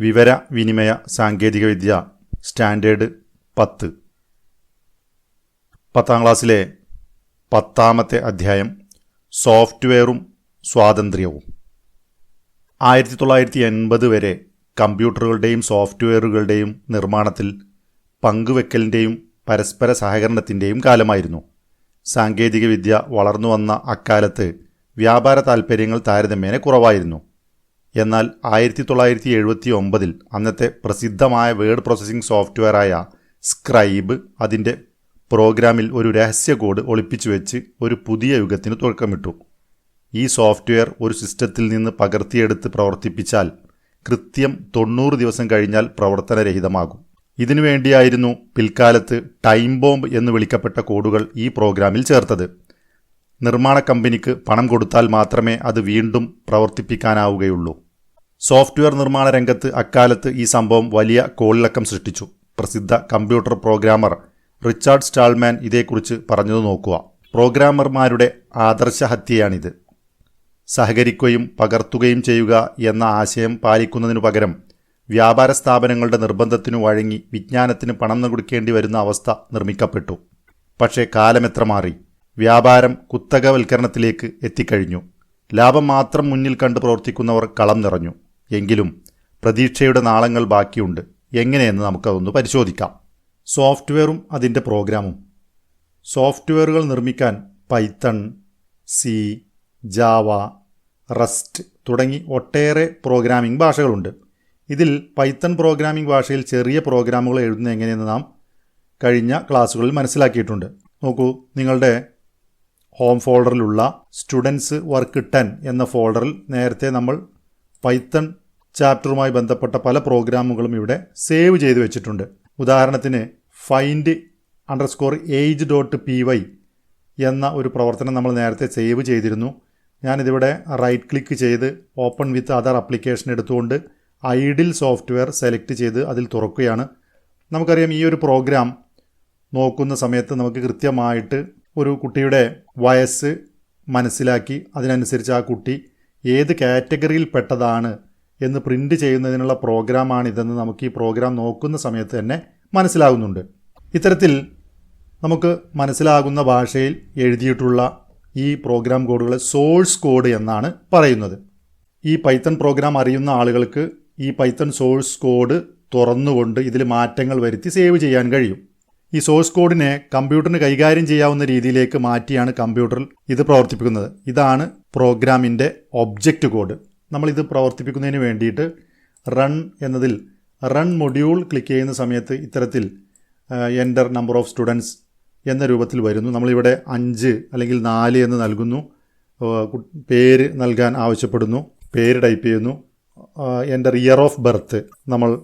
വിവര വിനിമയ സാങ്കേതികവിദ്യ സ്റ്റാൻഡേർഡ് പത്ത്. പത്താം ക്ലാസ്സിലെ പത്താമത്തെ അധ്യായം സോഫ്റ്റ്വെയറും സ്വാതന്ത്ര്യവും. ആയിരത്തി തൊള്ളായിരത്തി എൺപത് വരെ കമ്പ്യൂട്ടറുകളുടെയും സോഫ്റ്റ്വെയറുകളുടെയും നിർമ്മാണത്തിൽ പങ്കുവെക്കലിന്റെയും പരസ്പര സഹകരണത്തിന്റെയും കാലമായിരുന്നു. സാങ്കേതികവിദ്യ വളർന്നു വന്ന അക്കാലത്ത് വ്യാപാര താൽപ്പര്യങ്ങൾ താരതമ്യേന കുറവായിരുന്നു. എന്നാൽ ആയിരത്തി തൊള്ളായിരത്തി എഴുപത്തി ഒമ്പതിൽ അന്നത്തെ പ്രസിദ്ധമായ വേർഡ് പ്രോസസ്സിംഗ് സോഫ്റ്റ്വെയറായ സ്ക്രൈബ് അതിന്റെ പ്രോഗ്രാമിൽ ഒരു രഹസ്യ കോഡ് ഒളിപ്പിച്ചു വെച്ച് ഒരു പുതിയ യുഗത്തിന് തുടക്കമിട്ടു. ഈ സോഫ്റ്റ്വെയർ ഒരു സിസ്റ്റത്തിൽ നിന്ന് പകർത്തിയെടുത്ത് പ്രവർത്തിപ്പിച്ചാൽ കൃത്യം തൊണ്ണൂറ് ദിവസം കഴിഞ്ഞാൽ പ്രവർത്തനരഹിതമാകും. ഇതിനുവേണ്ടിയായിരുന്നു പിൽക്കാലത്ത് ടൈം ബോംബ് എന്ന് വിളിക്കപ്പെട്ട കോഡുകൾ ഈ പ്രോഗ്രാമിൽ ചേർത്തത്. നിർമ്മാണ കമ്പനിക്ക് പണം കൊടുത്താൽ മാത്രമേ അത് വീണ്ടും പ്രവർത്തിപ്പിക്കാനാവുകയുള്ളൂ. സോഫ്റ്റ്വെയർ നിർമ്മാണ രംഗത്ത് അക്കാലത്ത് ഈ സംഭവം വലിയ കോളിളക്കം സൃഷ്ടിച്ചു. പ്രസിദ്ധ കമ്പ്യൂട്ടർ പ്രോഗ്രാമർ റിച്ചാർഡ് സ്റ്റാൾമാൻ ഇതേക്കുറിച്ച് പറഞ്ഞത് നോക്കുക. പ്രോഗ്രാമർമാരുടെ ആദർശഹത്യയാണിത്. സഹകരിക്കുകയും പകർത്തുകയും ചെയ്യുക എന്ന ആശയം പാലിക്കുന്നതിനു പകരം വ്യാപാര സ്ഥാപനങ്ങളുടെ നിർബന്ധത്തിനു വഴങ്ങി വിജ്ഞാനത്തിന് പണം കൊടുക്കേണ്ടി വരുന്ന അവസ്ഥ നിർമ്മിക്കപ്പെട്ടു. പക്ഷേ കാലമെത്ര മാറി? വ്യാപാരം കുത്തകവൽക്കരണത്തിലേക്ക് എത്തിക്കഴിഞ്ഞു. ലാഭം മാത്രം മുന്നിൽ കണ്ട് പ്രവർത്തിക്കുന്നവർ കളം നിറഞ്ഞു. എങ്കിലും പ്രതീക്ഷയുടെ നാളങ്ങൾ ബാക്കിയുണ്ട്. എങ്ങനെയെന്ന് നമുക്കതൊന്ന് പരിശോധിക്കാം. സോഫ്റ്റ്വെയറും അതിന്റെ പ്രോഗ്രാമും. സോഫ്റ്റ്വെയറുകൾ നിർമ്മിക്കാൻ പൈത്തൺ സി ജാവ റസ്റ്റ് തുടങ്ങി ഒട്ടേറെ പ്രോഗ്രാമിംഗ് ഭാഷകളുണ്ട്. ഇതിൽ പൈത്തൺ പ്രോഗ്രാമിംഗ് ഭാഷയിൽ ചെറിയ പ്രോഗ്രാമുകൾ എഴുതുന്ന എങ്ങനെയെന്ന് നാം കഴിഞ്ഞ ക്ലാസ്സുകളിൽ മനസ്സിലാക്കിയിട്ടുണ്ട്. നോക്കൂ നിങ്ങളുടെ ഹോം ഫോൾഡറിലുള്ള സ്റ്റുഡൻസ് വർക്ക് ടെൻ എന്ന ഫോൾഡറിൽ നേരത്തെ നമ്മൾ പൈത്തൺ ചാപ്റ്ററുമായി ബന്ധപ്പെട്ട പല പ്രോഗ്രാമുകളും ഇവിടെ സേവ് ചെയ്ത് വെച്ചിട്ടുണ്ട്. ഉദാഹരണത്തിന് find underscore age dot P Y എന്ന ഒരു പ്രവർത്തനം നമ്മൾ നേരത്തെ സേവ് ചെയ്തിരുന്നു. ഞാനിതിവിടെ റൈറ്റ് ക്ലിക്ക് ചെയ്ത് ഓപ്പൺ വിത്ത് അതർ അപ്ലിക്കേഷൻ എടുത്തുകൊണ്ട് ഐഡിൽ സോഫ്റ്റ്വെയർ സെലക്ട് ചെയ്ത് അതിൽ തുറക്കുകയാണ്. നമുക്കറിയാം ഈ ഒരു പ്രോഗ്രാം നോക്കുന്ന സമയത്ത് നമുക്ക് കൃത്യമായിട്ട് ഒരു കുട്ടിയുടെ വയസ്സ് മനസ്സിലാക്കി അതിനനുസരിച്ച് ആ കുട്ടി ഏത് കാറ്റഗറിയിൽ പെട്ടതാണ് എന്ന് പ്രിന്റ് ചെയ്യുന്നതിനുള്ള പ്രോഗ്രാമാണിതെന്ന് നമുക്ക് ഈ പ്രോഗ്രാം നോക്കുന്ന സമയത്ത് തന്നെ മനസ്സിലാകുന്നുണ്ട്. ഇത്തരത്തിൽ നമുക്ക് മനസ്സിലാകുന്ന ഭാഷയിൽ എഴുതിയിട്ടുള്ള ഈ പ്രോഗ്രാം കോഡുകളെ സോഴ്സ് കോഡ് എന്നാണ് പറയുന്നത്. ഈ പൈത്തൺ പ്രോഗ്രാം അറിയുന്ന ആളുകൾക്ക് ഈ പൈത്തൺ സോഴ്സ് കോഡ് തുറന്നുകൊണ്ട് ഇതിൽ മാറ്റങ്ങൾ വരുത്തി സേവ് ചെയ്യാൻ കഴിയും. ഈ സോഴ്സ് കോഡിനെ കമ്പ്യൂട്ടറിന് കൈകാര്യം ചെയ്യാവുന്ന രീതിയിലേക്ക് മാറ്റിയാണ് കമ്പ്യൂട്ടറിൽ ഇത് പ്രവർത്തിപ്പിക്കുന്നത്. ഇതാണ് പ്രോഗ്രാമിന്റെ ഒബ്ജക്റ്റ് കോഡ്. നമ്മളിത് പ്രവർത്തിപ്പിക്കുന്നതിന് വേണ്ടിയിട്ട് റൺ എന്നതിൽ റൺ മൊഡ്യൂൾ ക്ലിക്ക് ചെയ്യുന്ന സമയത്ത് ഇത്തരത്തിൽ എന്റർ നമ്പർ ഓഫ് സ്റ്റുഡൻസ് എന്ന രൂപത്തിൽ വരുന്നു. നമ്മളിവിടെ അഞ്ച് അല്ലെങ്കിൽ നാല് എന്ന് നൽകുന്നു. പേര് നൽകാൻ ആവശ്യപ്പെടുന്നു. പേര് ടൈപ്പ് ചെയ്യുന്നു. എന്റർ ഇയർ ഓഫ് ബർത്ത് നമ്മൾ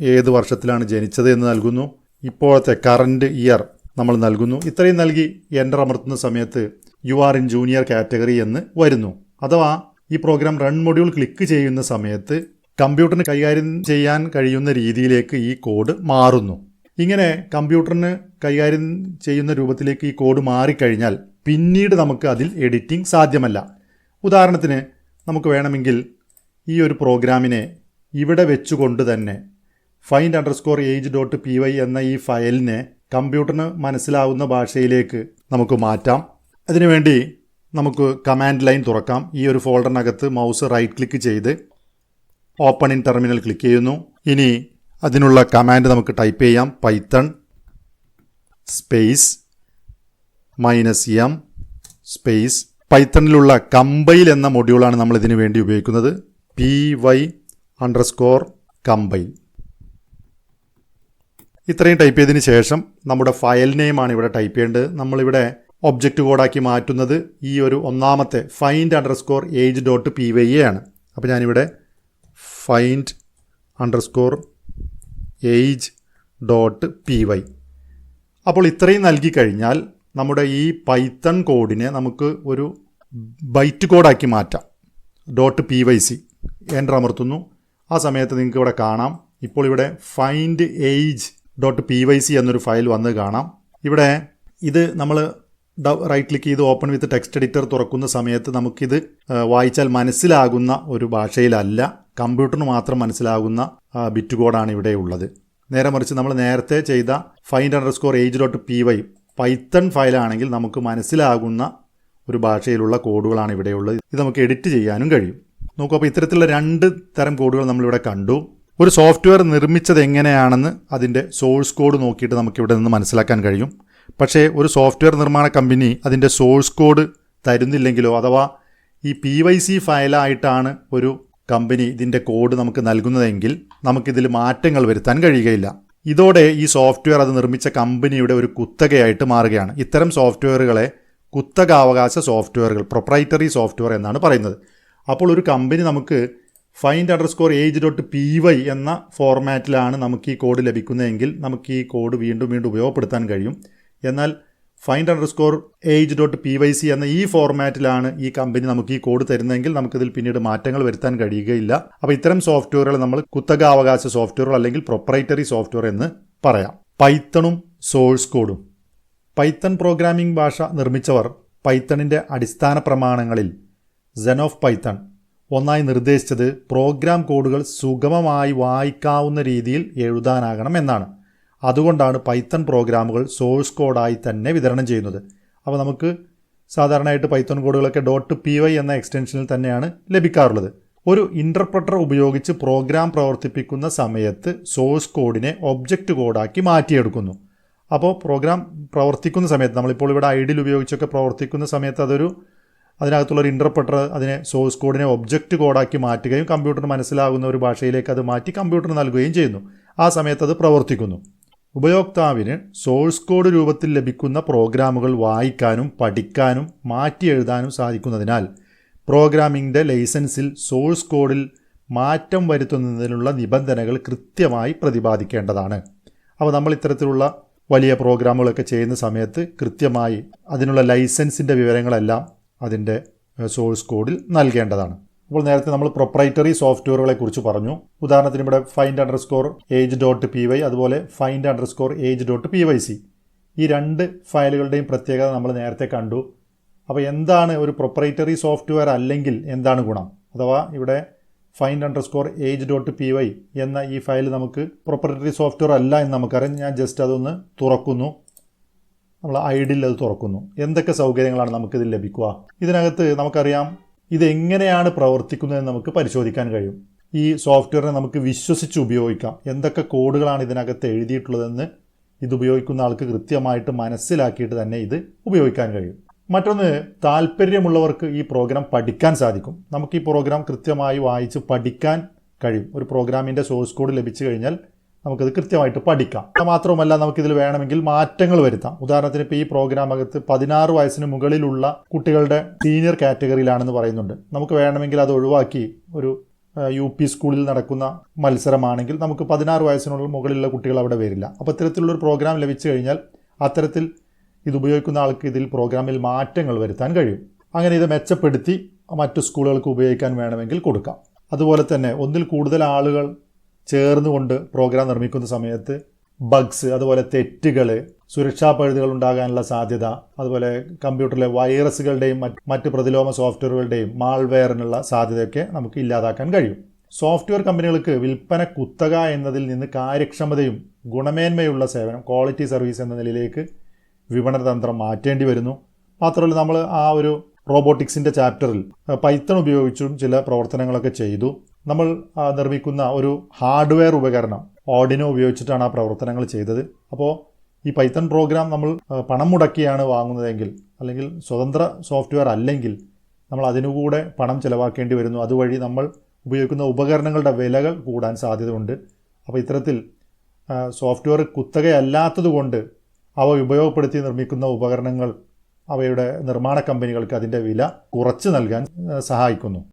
ഏത് വർഷത്തിലാണ് ജനിച്ചത് എന്ന് നൽകുന്നു. ഇപ്പോഴത്തെ കറന്റ് ഇയർ നമ്മൾ നൽകുന്നു. ഇത്രയും നൽകി എന്റർ അമർത്തുന്ന സമയത്ത് you are in junior category എന്ന് വരുന്നു. അഥവാ ഈ പ്രോഗ്രാം റൺ മൊഡ്യൂൾ ക്ലിക്ക് ചെയ്യുന്ന സമയത്ത് കമ്പ്യൂട്ടറിന് കൈകാര്യം ചെയ്യാൻ കഴിയുന്ന രീതിയിലേക്ക് ഈ കോഡ് മാറുന്നു. ഇങ്ങനെ കമ്പ്യൂട്ടറിന് കൈകാര്യം ചെയ്യുന്ന രൂപത്തിലേക്ക് ഈ കോഡ് മാറിക്കഴിഞ്ഞാൽ പിന്നീട് നമുക്ക് അതിൽ എഡിറ്റിംഗ് സാധ്യമല്ല. ഉദാഹരണത്തിന് നമുക്ക് വേണമെങ്കിൽ ഈ ഒരു പ്രോഗ്രാമിനെ ഇവിടെ വെച്ചുകൊണ്ട് തന്നെ find underscore age dot P Y എന്ന ഈ ഫയലിനെ കമ്പ്യൂട്ടറിന് മനസ്സിലാവുന്ന ഭാഷയിലേക്ക് നമുക്ക് മാറ്റാം. അതിനുവേണ്ടി നമുക്ക് കമാൻഡ് ലൈൻ തുറക്കാം. ഈ ഒരു ഫോൾഡറിനകത്ത് മൗസ് റൈറ്റ് ക്ലിക്ക് ചെയ്ത് ഓപ്പൺ ഇൻ ടെർമിനൽ ക്ലിക്ക് ചെയ്യുന്നു. ഇനി അതിനുള്ള കമാൻഡ് നമുക്ക് ടൈപ്പ് ചെയ്യാം. Python space minus M space പൈത്തണിലുള്ള compile എന്ന മൊഡ്യൂളാണ് നമ്മൾ ഇതിനു വേണ്ടി ഉപയോഗിക്കുന്നത്. പി വൈ അണ്ടർസ്കോർ കമ്പൈൽ ഇത്രയും ടൈപ്പ് ചെയ്തതിന് ശേഷം നമ്മുടെ ഫയൽ നെയിമാണ് ഇവിടെ ടൈപ്പ് ചെയ്യേണ്ടത്. നമ്മളിവിടെ ഒബ്ജക്റ്റ് കോഡാക്കി മാറ്റുന്നത് ഈ ഒരു ഒന്നാമത്തെ find underscore age dot P Y A ആണ്. അപ്പോൾ ഞാനിവിടെ find underscore age dot P Y അപ്പോൾ ഇത്രയും നൽകി കഴിഞ്ഞാൽ നമ്മുടെ ഈ പൈത്തൺ കോഡിനെ നമുക്ക് ഒരു ബൈറ്റ് കോഡാക്കി മാറ്റാം. Dot P Y C enter അമർത്തുന്നു. ആ സമയത്ത് നിങ്ങൾക്ക് ഇവിടെ കാണാം. ഇപ്പോൾ ഇവിടെ find age dot P Y C എന്നൊരു ഫയൽ വന്ന് കാണാം. ഇവിടെ ഇത് നമ്മൾ റൈറ്റ് ക്ലിക്ക് ചെയ്ത് ഓപ്പൺ വിത്ത് ടെക്സ്റ്റ് എഡിറ്റർ തുറക്കുന്ന സമയത്ത് നമുക്കിത് വായിച്ചാൽ മനസ്സിലാകുന്ന ഒരു ഭാഷയിലല്ല കമ്പ്യൂട്ടറിന് മാത്രം മനസ്സിലാകുന്ന ബിറ്റ് കോഡാണ് ഇവിടെ ഉള്ളത്. നേരെ മറിച്ച് നമ്മൾ നേരത്തെ ചെയ്ത find underscore age dot P Y Python ഫയലാണെങ്കിൽ നമുക്ക് മനസ്സിലാകുന്ന ഒരു ഭാഷയിലുള്ള കോഡുകളാണ് ഇവിടെയുള്ളത് ഇത് നമുക്ക് എഡിറ്റ് ചെയ്യാനും കഴിയും. നോക്കൂ അപ്പോൾ ഇത്തരത്തിലുള്ള രണ്ട് തരം കോഡുകൾ നമ്മളിവിടെ കണ്ടു. ഒരു സോഫ്റ്റ്വെയർ നിർമ്മിച്ചത് എങ്ങനെയാണെന്ന് അതിന്റെ സോഴ്സ് കോഡ് നോക്കിയിട്ട് നമുക്ക് ഇവിടെ നിന്ന് മനസ്സിലാക്കാൻ കഴിയും. പക്ഷേ ഒരു സോഫ്റ്റ്വെയർ നിർമ്മാണ കമ്പനി അതിന്റെ സോഴ്സ് കോഡ് തരുന്നില്ലെങ്കിലോ അഥവാ ഈ പി വൈ സി ഫയലായിട്ടാണ് ഒരു കമ്പനി ഇതിന്റെ കോഡ് നമുക്ക് നൽകുന്നതെങ്കിൽ നമുക്കിതിൽ മാറ്റങ്ങൾ വരുത്താൻ കഴിയുകയില്ല. ഇതോടെ ഈ സോഫ്റ്റ്വെയർ അത് നിർമ്മിച്ച കമ്പനിയുടെ ഒരു കുത്തകയായിട്ട് മാറുകയാണ്. ഇത്തരം സോഫ്റ്റ്വെയറുകളെ കുത്തകാവകാശ സോഫ്റ്റ്വെയറുകൾ പ്രൊപ്രൈറ്ററി സോഫ്റ്റ്വെയർ എന്നാണ് പറയുന്നത്. അപ്പോൾ ഒരു കമ്പനി നമുക്ക് find underscore age dot P Y എന്ന ഫോർമാറ്റിലാണ് നമുക്ക് ഈ കോഡ് ലഭിക്കുന്നതെങ്കിൽ നമുക്ക് ഈ കോഡ് വീണ്ടും വീണ്ടും ഉപയോഗപ്പെടുത്താൻ കഴിയും. എന്നാൽ find underscore age dot P Y C എന്ന ഈ ഫോർമാറ്റിലാണ് ഈ കമ്പനി നമുക്ക് ഈ കോഡ് തരുന്നതെങ്കിൽ നമുക്കിതിൽ പിന്നീട് മാറ്റങ്ങൾ വരുത്താൻ കഴിയുകയില്ല. അപ്പോൾ ഇത്തരം സോഫ്റ്റ്വെയറുകൾ നമ്മൾ കുത്തകാവകാശ സോഫ്റ്റ്വെയറുകൾ അല്ലെങ്കിൽ പ്രൊപ്പറേറ്ററി സോഫ്റ്റ്വെയർ എന്ന് പറയാം. പൈത്തണും സോഴ്സ് കോഡും പൈത്തൺ പ്രോഗ്രാമിംഗ് ഭാഷ നിർമ്മിച്ചവർ പൈത്തണിന്റെ അടിസ്ഥാന പ്രമാണങ്ങളിൽ സെൻ ഓഫ് പൈത്തൺ ഒന്നായി നിർദ്ദേശിച്ചത് പ്രോഗ്രാം കോഡുകൾ സുഗമമായി വായിക്കാവുന്ന രീതിയിൽ എഴുതാനാകണം എന്നാണ്. അതുകൊണ്ടാണ് പൈത്തൺ പ്രോഗ്രാമുകൾ സോഴ്സ് കോഡായി തന്നെ വിതരണം ചെയ്യുന്നത്. അപ്പോൾ നമുക്ക് സാധാരണയായിട്ട് പൈത്തൺ കോഡുകളൊക്കെ ഡോട്ട് പി വൈ എന്ന എക്സ്റ്റൻഷനിൽ തന്നെയാണ് ലഭിക്കാറുള്ളത്. ഒരു ഇന്റർപ്രട്ടർ ഉപയോഗിച്ച് പ്രോഗ്രാം പ്രവർത്തിപ്പിക്കുന്ന സമയത്ത് സോഴ്സ് കോഡിനെ ഒബ്ജക്റ്റ് കോഡാക്കി മാറ്റിയെടുക്കുന്നു. അപ്പോൾ പ്രോഗ്രാം പ്രവർത്തിക്കുന്ന സമയത്ത് നമ്മളിപ്പോൾ ഇവിടെ ഐഡിൽ ഉപയോഗിച്ചൊക്കെ പ്രവർത്തിക്കുന്ന സമയത്ത് അതൊരു അതിനകത്തുള്ള ഒരു അതിനെ സോഴ്സ് കോഡിനെ ഒബ്ജക്റ്റ് കോഡാക്കി മാറ്റുകയും കമ്പ്യൂട്ടർ മനസ്സിലാകുന്ന ഒരു ഭാഷയിലേക്ക് അത് മാറ്റി കമ്പ്യൂട്ടറിന് നൽകുകയും ചെയ്യുന്നു. ആ സമയത്ത് അത് പ്രവർത്തിക്കുന്നു. ഉപയോക്താവിന് സോഴ്സ് കോഡ് രൂപത്തിൽ ലഭിക്കുന്ന പ്രോഗ്രാമുകൾ വായിക്കാനും പഠിക്കാനും മാറ്റി എഴുതാനും സാധിക്കുന്നതിനാൽ പ്രോഗ്രാമിംഗിന്റെ ലൈസൻസിൽ സോഴ്സ് കോഡിൽ മാറ്റം വരുത്തുന്നതിനുള്ള നിബന്ധനകൾ കൃത്യമായി പ്രതിപാദിക്കേണ്ടതാണ്. അപ്പോൾ നമ്മൾ ഇത്തരത്തിലുള്ള വലിയ പ്രോഗ്രാമുകളൊക്കെ ചെയ്യുന്ന സമയത്ത് കൃത്യമായി അതിനുള്ള ലൈസൻസിന്റെ വിവരങ്ങളെല്ലാം അതിന്റെ സോഴ്സ് കോഡിൽ നൽകേണ്ടതാണ്. അപ്പോൾ നേരത്തെ നമ്മൾ പ്രൊപ്രൈറ്ററി സോഫ്റ്റ്വെയറുകളെ കുറിച്ച് പറഞ്ഞു. ഉദാഹരണത്തിന് ഇവിടെ find underscore age dot P Y അതുപോലെ find underscore age dot P Y C ഈ രണ്ട് ഫയലുകളുടെയും പ്രത്യേകത നമ്മൾ നേരത്തെ കണ്ടു. അപ്പോൾ എന്താണ് ഒരു പ്രൊപ്രൈറ്ററി സോഫ്റ്റ്വെയർ അല്ലെങ്കിൽ എന്താണ് ഗുണം? അഥവാ ഇവിടെ find underscore age dot P Y എന്ന ഈ ഫയൽ നമുക്ക് പ്രൊപ്രൈറ്ററി സോഫ്റ്റ്വെയർ അല്ല എന്ന് നമുക്കറിയാം. ഞാൻ ജസ്റ്റ് അതൊന്ന് തുറക്കുന്നു. നമ്മൾ ഐഡിൽ അത് തുറക്കുന്നു. എന്തൊക്കെ സൗകര്യങ്ങളാണ് നമുക്കിതിൽ ലഭിക്കുക? ഇതിനകത്ത് നമുക്കറിയാം ഇതെങ്ങനെയാണ് പ്രവർത്തിക്കുന്നതെന്ന് നമുക്ക് പരിശോധിക്കാൻ കഴിയും. ഈ സോഫ്റ്റ്വെയറിനെ നമുക്ക് വിശ്വസിച്ച് ഉപയോഗിക്കാം. എന്തൊക്കെ കോഡുകളാണ് ഇതിനകത്ത് എഴുതിയിട്ടുള്ളതെന്ന് ഇത് ഉപയോഗിക്കുന്ന ആൾക്ക് കൃത്യമായിട്ട് മനസ്സിലാക്കിയിട്ട് തന്നെ ഇത് ഉപയോഗിക്കാൻ കഴിയും. മറ്റൊന്ന് താല്പര്യമുള്ളവർക്ക് ഈ പ്രോഗ്രാം പഠിക്കാൻ സാധിക്കും. നമുക്ക് ഈ പ്രോഗ്രാം കൃത്യമായി വായിച്ച് പഠിക്കാൻ കഴിയും. ഒരു പ്രോഗ്രാമിന്റെ സോഴ്സ് കോഡ് ലഭിച്ചു കഴിഞ്ഞാൽ നമുക്കത് കൃത്യമായിട്ട് പഠിക്കാം. അത് മാത്രമല്ല നമുക്കിതിൽ വേണമെങ്കിൽ മാറ്റങ്ങൾ വരുത്താം. ഉദാഹരണത്തിന് ഇപ്പോൾ ഈ പ്രോഗ്രാം അകത്ത് പതിനാറ് വയസ്സിന് മുകളിലുള്ള കുട്ടികളുടെ സീനിയർ കാറ്റഗറിയിലാണെന്ന് പറയുന്നുണ്ട്. നമുക്ക് വേണമെങ്കിൽ അത് ഒഴിവാക്കി ഒരു യു പി സ്കൂളിൽ നടക്കുന്ന മത്സരമാണെങ്കിൽ നമുക്ക് പതിനാറ് വയസ്സിനുള്ള മുകളിലുള്ള കുട്ടികൾ അവിടെ വരില്ല. അപ്പോൾ ഇത്തരത്തിലുള്ളൊരു പ്രോഗ്രാം ലഭിച്ചു കഴിഞ്ഞാൽ അത്തരത്തിൽ ഇത് ഉപയോഗിക്കുന്ന ആൾക്ക് ഇതിൽ പ്രോഗ്രാമിൽ മാറ്റങ്ങൾ വരുത്താൻ കഴിയും. അങ്ങനെ ഇത് മെച്ചപ്പെടുത്തി മറ്റു സ്കൂളുകൾക്ക് ഉപയോഗിക്കാൻ വേണമെങ്കിൽ കൊടുക്കാം. അതുപോലെ തന്നെ ഒന്നിൽ കൂടുതൽ ആളുകൾ ചേർന്നുകൊണ്ട് പ്രോഗ്രാം നിർമ്മിക്കുന്ന സമയത്ത് ബഗ്സ് അതുപോലെ തെറ്റുകൾ സുരക്ഷാ പഴുതുകൾ ഉണ്ടാകാനുള്ള സാധ്യത അതുപോലെ കമ്പ്യൂട്ടറിലെ വൈറസുകളുടെയും മറ്റ് പ്രതിലോമ സോഫ്റ്റ്വെയറുകളുടെയും മാൾവെയറിനുള്ള സാധ്യതയൊക്കെ നമുക്ക് ഇല്ലാതാക്കാൻ കഴിയും. സോഫ്റ്റ്വെയർ കമ്പനികൾക്ക് വിൽപ്പന കുത്തക എന്നതിൽ നിന്ന് കാര്യക്ഷമതയും ഗുണമേന്മയുള്ള സേവനം ക്വാളിറ്റി സർവീസ് എന്ന നിലയിലേക്ക് വിപണന തന്ത്രം മാറ്റേണ്ടി വരുന്നു. മാത്രമല്ല നമ്മൾ ആ ഒരു റോബോട്ടിക്സിന്റെ ചാപ്റ്ററിൽ പൈത്തൺ ഉപയോഗിച്ചും ചില പ്രവർത്തനങ്ങളൊക്കെ ചെയ്തു. നമ്മൾ നിർമ്മിക്കുന്ന ഒരു ഹാർഡ്വെയർ ഉപകരണം ഓഡിനോ ഉപയോഗിച്ചിട്ടാണ് ആ പ്രവർത്തനങ്ങൾ ചെയ്തത്. അപ്പോൾ ഈ പൈത്തൺ പ്രോഗ്രാം നമ്മൾ പണം മുടക്കിയാണ് വാങ്ങുന്നതെങ്കിൽ അല്ലെങ്കിൽ സ്വതന്ത്ര സോഫ്റ്റ്വെയർ അല്ലെങ്കിൽ നമ്മൾ അതിനുകൂടെ പണം ചിലവാക്കേണ്ടി വരുന്നു. അതുവഴി നമ്മൾ ഉപയോഗിക്കുന്ന ഉപകരണങ്ങളുടെ വിലകൾ കൂടാൻ സാധ്യതയുണ്ട്. അപ്പോൾ ഇത്തരത്തിൽ സോഫ്റ്റ്വെയർ കുത്തകയല്ലാത്തതുകൊണ്ട് അവ ഉപയോഗപ്പെടുത്തി നിർമ്മിക്കുന്ന ഉപകരണങ്ങൾ അവയുടെ നിർമ്മാണ കമ്പനികൾക്ക് അതിന്റെ വില കുറച്ച് നൽകാൻ സഹായിക്കുന്നു.